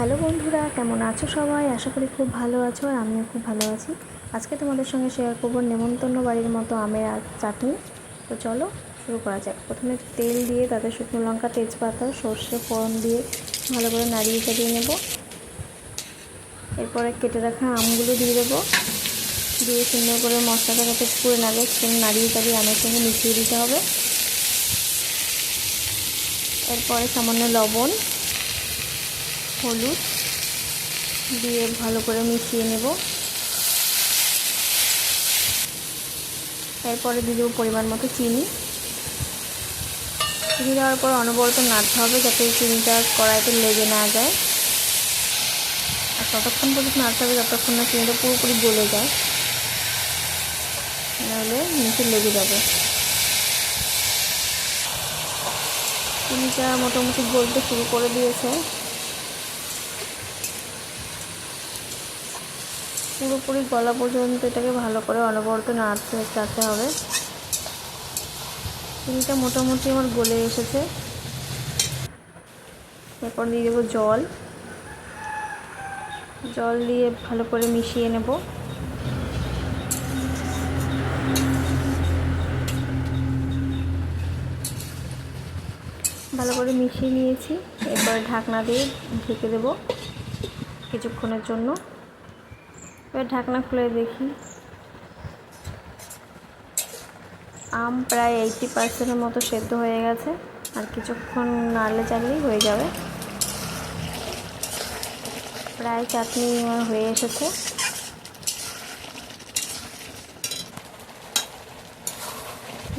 Hello বন্ধুরা, কেমন আছো সবাই? আশা করি খুব ভালো আছো আর আমিও খুব ভালো আছি। আজকে তোমাদের সঙ্গে শেয়ার করব নেমন্তন্ন বাড়ির মতো আমের আর চাটনি। তো চলো শুরু করা যাক। প্রথমে তেল দিয়ে তাতে শুকনো লঙ্কা, তেজপাতা, সর্ষে, ফোড়ন দিয়ে ভালো করে নাড়িয়ে চাড়িয়ে নেব। এরপরে কেটে রাখা আমগুলো দিয়ে দেবো। দিয়ে সুন্দর করে মশলাটা যাতে পুড়ে না যায় সেখানে নাড়িয়ে চাড়িয়ে আমের সঙ্গে মিশিয়ে দিতে হবে। এরপরে সামান্য লবণ হলুদ দিয়ে ভালো করে মিশিয়ে নেব। এরপরে দিয়ে দেবো পরিমাণ মতো চিনি। চিনি দেওয়ার পর অনবরত নাড়তে হবে যাতে চিনিটা কড়াইতে লেগে না যায়। আর ততক্ষণ পর্যন্ত নাড়তে হবে যতক্ষণ না চিনিটা পুরোপুরি গলে যায়। নাহলে নিচে লেগে যাবে। চিনিটা মোটামুটি গলতে শুরু করে দিয়েছে। পুরোপুরি গলা পর্যন্ত এটাকে ভালো করে অনবরত নাড়তে চাড়তে হবে। চিনিটা মোটামুটি আমার গলে এসেছে। এরপর দিয়ে দেবো জল। জল দিয়ে ভালো করে মিশিয়ে নেব। ভালো করে মিশিয়ে নিয়েছি। এরপর ঢাকনা দিয়ে ঢেকে দেব কিছুক্ষণের জন্য। এবার ঢাকনা খুলে দেখি। আম প্রায় এইটটি পার্সেন্টের মতো সেদ্ধ হয়ে গেছে। আর কিছুক্ষণ নাড়লে চাড়লেই হয়ে যাবে। প্রায় চাটনি আমার হয়ে এসেছে।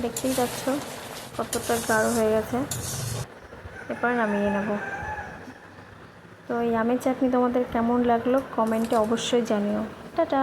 দেখতেই পাচ্ছ কতটা গাঢ় হয়ে গেছে। এরপর নামিয়ে নেব। তো এই আমের চাটনি তোমাদের কেমন লাগল? কমেন্টে অবশ্যই জানিও। টাটা!